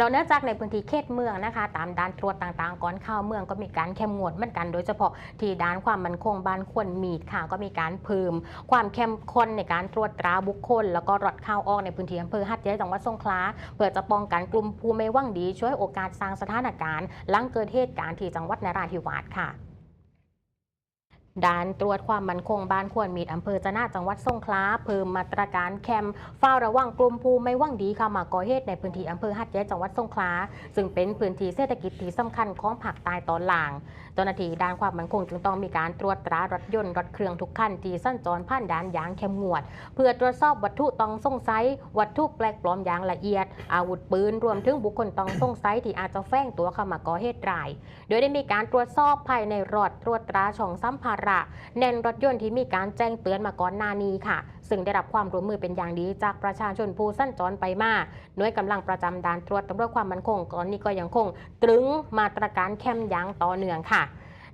นอกเนือจากในพื้นที่เขตเมืองนะคะ ตามด่านตรวจต่างๆ ก่อนเข้าเมืองก็มีการเข้มงวดเหมือนกัน โดยเฉพาะที่ด่านความมั่นคงบ้านควรมีดค่ะ ก็มีการเพิ่มความเข้มข้นในการตรวจตราบุคคล แล้วก็รถเข้าออกในพื้นที่อำเภอหัดใหญ่จังหวัดสงขลาเพื่อจะป้องกันกลุ่มผู้ไม่หวังดีช่วยโอกาสสร้างสถานการณ์หลังเกิดเหตุการณ์ที่จังหวัดนราธิวาสค่ะ ด่านตรวจความมั่นคงบ้านควรมีดอำเภอจะนาจังหวัดสงขลาเพิ่มมาตรการแคมเฝ้าระวังกลุ่มผู้ไม่หวังดีเข้ามาก่อเหตุในพื้นที่อำเภอหัดใหญ่จังหวัดสงขลาซึ่งเป็นพื้นที่เศรษฐกิจที่สำคัญของภาคใต้ตอนล่างเจ้าหน้าที่ด้านความมั่นคงจึงต้องมีการตรวจตรารถยนต์รถเครื่องทุกคันที่สัญจรผ่านด่านอย่างเข้มงวด เพื่อตรวจสอบวัตถุต้องสงสัย วัตถุแปลกปลอมอย่างละเอียด อาวุธปืนรวมถึงบุคคลต้องสงสัยที่อาจจะแฝงตัวเข้ามาก่อเหตุร้าย โดยได้มีการตรวจสอบภายในรถตรวจตราช่องสัมภาระแน่นรถยนต์ที่มีการแจ้งเตือนมาก่อนหน้านี้ค่ะ ซึ่งได้รับความร่วมมือเป็นอย่างดีจากประชาชนผู้สัญจรไปมาหน่วยกำลังประจำด่านตรวจตำรวจความมั่นคงก่อนนี้ก็ยังคงตรึงมาตรการเข้มอย่างต่อเนื่องค่ะ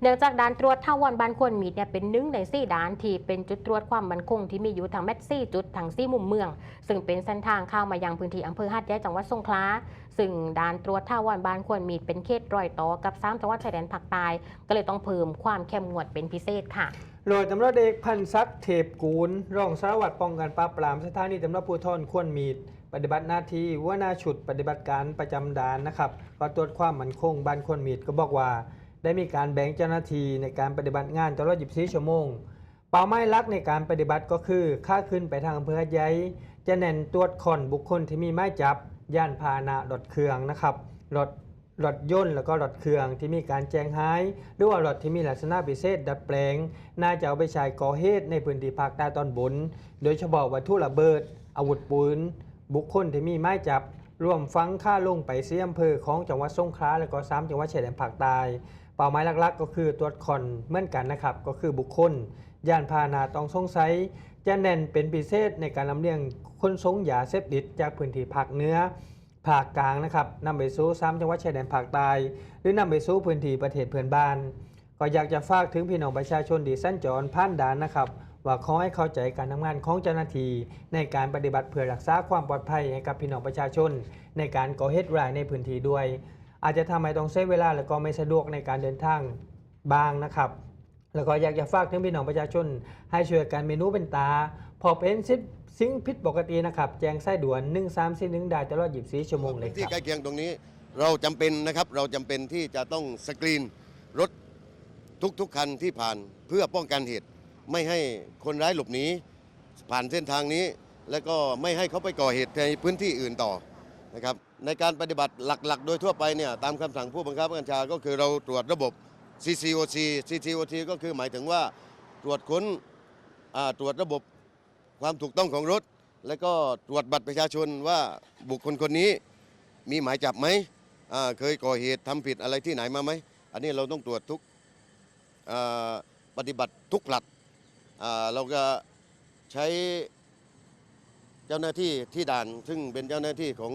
เนื่องจากด่านตรวจท่าวันบานควรมีดเนี่ยเป็นหนึ่งในสี่ด่านที่เป็นจุดตรวจความมั่นคงที่มีอยู่ทางแมตซี่จุดทางซี่มุมเมือง ซึ่งเป็นเส้นทางเข้ามายังพื้นที่อำเภอหาดใหญ่จังหวัดสงขลาซึ่งด่านตรวจท่าวันบานควรมีดเป็นเขตรอยต่อกับสามจังหวัดชายแดนภาคใต้ก็เลยต้องเพิ่มความเข้มงวดเป็นพิเศษค่ะร้อยตำรวจเอกพันศักดิ์เทพกูลรองสารวัตรป้องกันปราบปรามสถานีตำรวจภูธรควรมีดปฏิบัติหน้าที่หัวหน้าชุดปฏิบัติการประจำด่านนะครับก็ตรวจความมั่นคงบ้านควรมีดก็บอกว่า ได้มีการแบ่งเจ้าหน้าที่ในการปฏิบัติงานตลอด 24 ชั่วโมง เป้าหมายหลักในการปฏิบัติก็คือค่าขึ้นไปทางอำเภอหัดใหญ่จะเน้นตรวจคนบุคคลที่มีไม้จับย่านพาหนะรถเครื่องนะครับรถรถยนต์แล้วก็รถเครื่องที่มีการแจ้งหายหรือว่ารถที่มีลักษณะพิเศษดัดแปลง น่าจะเอาไปใช้ก่อเหตุในพื้นที่ภาคใต้ตอนบน โดยเฉพาะวัตถุระเบิด อาวุธปืน บุคคลที่มีไม้จับ รวมฟังค่าลงไปเสียอำเภอของจังหวัดสงขลาและก็สามจังหวัดชายแดนภาคใต้ เป้าหมายหลักๆ ก็คือตรวจคนเหมือนกันนะครับ ก็คือบุคคลยานพาหนะต้องสงสัยจะเน้นเป็นพิเศษในการลำเลียงคนทรงยาเสพติดจากพื้นที่ภาคเหนือภาคกลางนะครับนำไปสู่สามจังหวัดชายแดนภาคใต้หรือนำไปสู่พื้นที่ประเทศเพื่อนบ้าน ก็อยากจะฝากถึงพี่น้องประชาชนที่สัญจรผ่านด่านนะครับว่าขอให้เข้าใจการทำงานของเจ้าหน้าที่ในการปฏิบัติเพื่อรักษาความปลอดภัยให้กับพี่น้องประชาชน ในการก่อเหตุร้ายในพื้นที่ด้วย อาจจะทำให้ต้องใช้เวลาและก็ไม่สะดวกในการเดินทางบางนะครับ แล้วก็อยากจะฝากถึงพี่น้องประชาชน ให้ช่วยกันเมนูเป็นตา พอเป็นสิสิ่งผิดปกตินะครับ แจ้งไส้ด่วน1 3 4 1ได้ตลอด 24 ชั่วโมงเลยคที่ใกล้เคียงตรงนี้เราจำเป็นนะครับเราจำเป็นที่จะต้องสกรีนรถทุกๆคันที่ผ่านเพื่อป้องกันเหตุ ไม่ให้คนร้ายหลบหนีผ่านเส้นทางนี้ แล้วก็ไม่ให้เขาไปก่อเหตุในพื้นที่อื่นต่อนะครับ ในการปฏิบัติหลักๆ โดยทั่วไปเนี่ยตามคำสั่งผู้บังคับบัญชาก็คือเราตรวจระบบ CCOC CCOT ก็คือหมายถึงว่าตรวจค้นตรวจระบบความถูกต้องของรถ แล้วก็ตรวจบัตรประชาชนว่าบุคคลคนนี้มีหมายจับไหมเคยก่อเหตุทำผิดอะไรที่ไหนมาไหม อันนี้เราต้องตรวจทุกปฏิบัติทุกผลัดเราก็ใช้เจ้าหน้าที่ที่ด่าน ซึ่งเป็นเจ้าหน้าที่ของ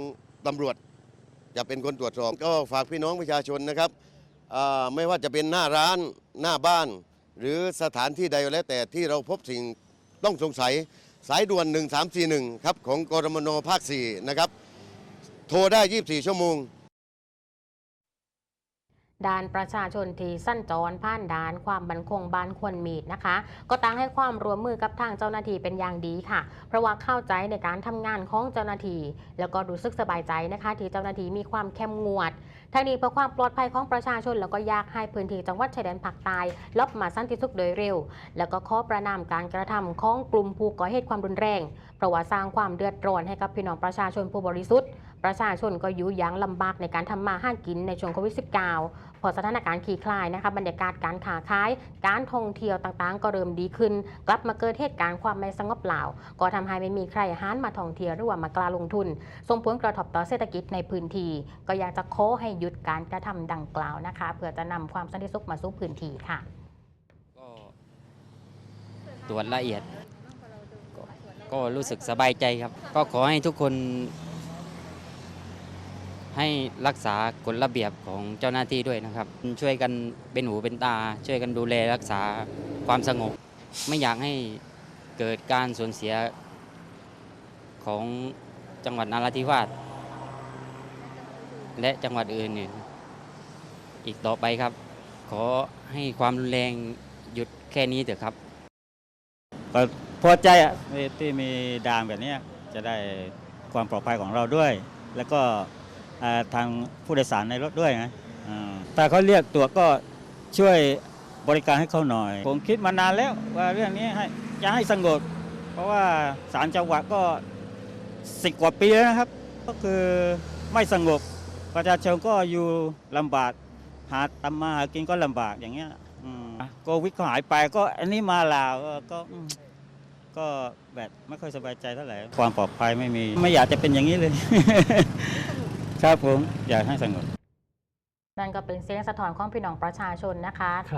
ตำรวจจะเป็นคนตรวจสอบก็ฝากพี่น้องประชาชนนะครับไม่ว่าจะเป็นหน้าร้านหน้าบ้าน หรือสถานที่ใดแล้วแต่ที่เราพบสิ่งต้องสงสัยสายด่วน 1341 ครับ ของกรมนภาค 4 นะครับ โทรได้ 24 ชั่วโมง ด่านประชาชนที่สั้นจรผ่านด่านความบันคงบ้านควรมีดนะคะ ก็ตั้งให้ความร่วมมือกับทางเจ้าหน้าที่เป็นอย่างดีค่ะ เพราะว่าเข้าใจในการทำงานของเจ้าหน้าที่แล้วก็รู้สึกสบายใจนะคะ ที่เจ้าหน้าที่มีความเข้มงวดทั้งนี้เพื่อความปลอดภัยของประชาชน แล้วก็อยากให้พื้นที่จังหวัดชายแดนภาคใต้ลบมาสั้นติสุขโดยเร็ว แล้วก็ขอประนามการกระทำของกลุ่มผู้ก่อเหตุความรุนแรงเพราะว่าสร้างความเดือดร้อนให้กับพี่น้องประชาชนผู้บริสุทธิ์ประชาชนก็อยู่อย่างลำบากในการทำมาห้ากินในช่วงโควิด -19 พอสถานการณ์คลี่คลายนะคะบรรยากาศการค้าขาย การท่องเที่ยวต่างๆ ก็เริ่มดีขึ้น กลับมาเกิดเหตุการณ์ความไม่สงบเหล่า ก็ทำให้ไม่มีใครหันมาท่องเที่ยวหรือว่ามากล้าลงทุน ส่งผลกระทบต่อเศรษฐกิจในพื้นที่ก็อยากจะขอให้หยุดการกระทำดังกล่าวนะคะ เพื่อจะนำความสันติสุขมาสู่พื้นที่ค่ะก็ตรวจละเอียด ก็รู้สึกสบายใจครับ ก็ขอให้ทุกคน ให้รักษากฎระเบียบของเจ้าหน้าที่ด้วยนะครับ ช่วยกันเป็นหูเป็นตา ช่วยกันดูแลรักษาความสงบ ไม่อยากให้เกิดการสูญเสียของจังหวัดนราธิวาสและจังหวัดอื่นอีกต่อไปครับ ขอให้ความรุนแรงหยุดแค่นี้เถอะครับก็พอใจอะที่ที่มีด่านแบบนี้จะได้ความปลอดภัยของเราด้วย แล้วก็ ทางผู้โดยสารในรถด้วยไงอ่าถ้าเขาเรียกตัวจก็ช่วยบริการให้เขาหน่อย ผมคิดมานานแล้วว่าเรื่องนี้ให้จะให้สงบเพราะว่าศาลจังหวัดก็สิบกว่าปีแล้วนะครับ ก็คือไม่สงบประชาชนก็อยู่ลำบากหาตำมาหากินก็ลำบากอย่างเงี้ยอืมโควิดก็หายไปก็อันนี้มาลาวก็ก็อืมก็แบบไม่ค่อยสบายใจเท่าไหร่ความปลอดภัยไม่มี ไม่อยากจะเป็นอย่างนี้เลย ครับผมอยากให้สงบ นั่นก็เป็นเสียงสะท้อนของพี่น้องประชาชนนะคะ